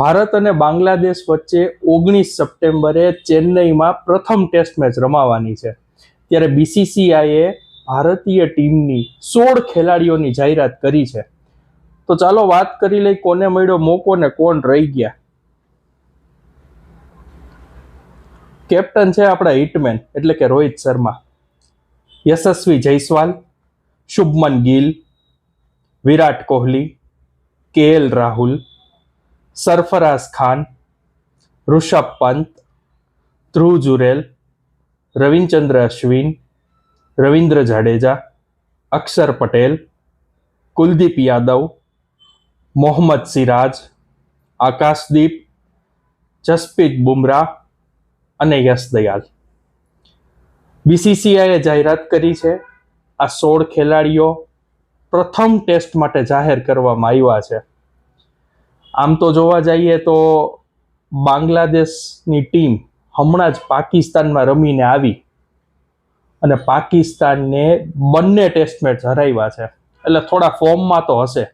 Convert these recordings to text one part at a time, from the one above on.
ભારત અને બાંગ્લાદેશ વચ્ચે ઓગણીસ સપ્ટેમ્બરે ચેન્નઈમાં પ્રથમ ટેસ્ટ મેચ રમાવાની છે. ત્યારે બીસીસીઆઈએ ભારતીય ટીમની સોળ ખેલાડીઓની જાહેરાત કરી છે. તો ચાલો વાત કરી લઈ કોને મળ્યો મોકો ને કોણ રહી ગયા. કેપ્ટન છે આપણા હિટમેન, એટલે કે રોહિત શર્મા. યશસ્વી જયસ્વાલ, શુભમન ગિલ, વિરાટ કોહલી કેએલ રાહુલ સરફરાઝ ખાન, ઋષભ પંત, ધ્રુવ જુરેલ, રવિચંદ્ર અશ્વિન, રવિન્દ્ર જાડેજા, અક્ષર પટેલ, કુલદીપ યાદવ, મોહમ્મદ સિરાજ, આકાશદીપ, જસપ્રીત બુમરાહ અને યશ દયાલ. બીસીસીઆઈએ જાહેરાત કરી છે, આ સોળ ખેલાડીઓ પ્રથમ ટેસ્ટ માટે જાહેર કરવામાં આવ્યા છે. આમ તો જોવા જઈએ તો બાંગ્લાદેશની ટીમ હમણાં જ પાકિસ્તાનમાં રમીને આવી અને પાકિસ્તાનને બંને ટેસ્ટ મેચ હરાવ્યા છે. એટલે થોડા ફોર્મમાં તો હશે.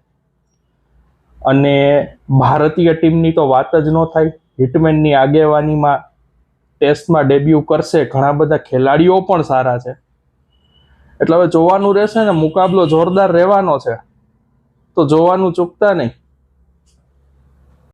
અને ભારતીય ટીમની તો વાત જ ન થાય. હિટમેનની આગેવાનીમાં ટેસ્ટમાં ડેબ્યુ કરશે. ઘણા બધા ખેલાડીઓ પણ સારા છે. એટલે હવે જોવાનું રહેશે ને, મુકાબલો જોરદાર રહેવાનો છે. તો જોવાનું ચૂકતા નહીં.